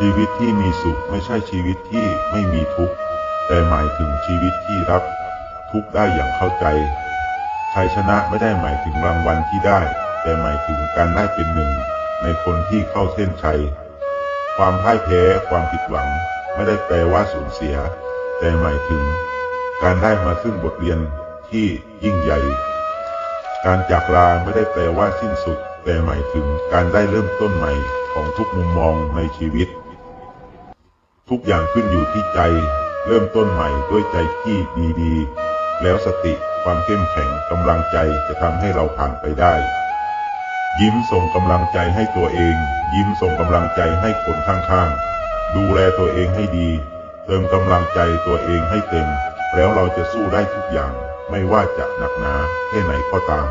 ชีวิตที่มีสุขไม่ใช่ชีวิตที่ไม่มีทุกข์ แต่หมายถึงชีวิตที่รับทุกข์ได้อย่างเข้าใจชัยชนะไม่ได้หมายถึงรางวัลที่ได้ แต่หมายถึงการได้เป็นหนึ่ง ในคนที่เข้าเส้นชัย ความพ่ายแพ้ความผิดหวัง ไม่ได้แปลว่าสูญเสีย แต่หมายถึง การได้มาซึ่งบทเรียนที่ยิ่งใหญ่ การจากลาไม่ได้แปลว่าสิ้นสุด แต่หมายถึงการได้เริ่มต้นใหม่ของทุกมุมมองในชีวิต ทุกอย่างขึ้นอยู่ที่ใจ เริ่มต้นใหม่ด้วยใจที่ดีๆ แล้วสติความเข้มแข็งกำลังใจจะทำให้เราผ่านไปได้ ยิ้มส่งกำลังใจให้ตัวเอง ยิ้มส่งกำลังใจให้คนข้างๆ ดูแลตัวเองให้ดี เติมกำลังใจตัวเองให้เต็ม แล้วเราจะสู้ได้ทุกอย่าง ไม่ว่าจะหนักหนาแค่ไหนก็ตาม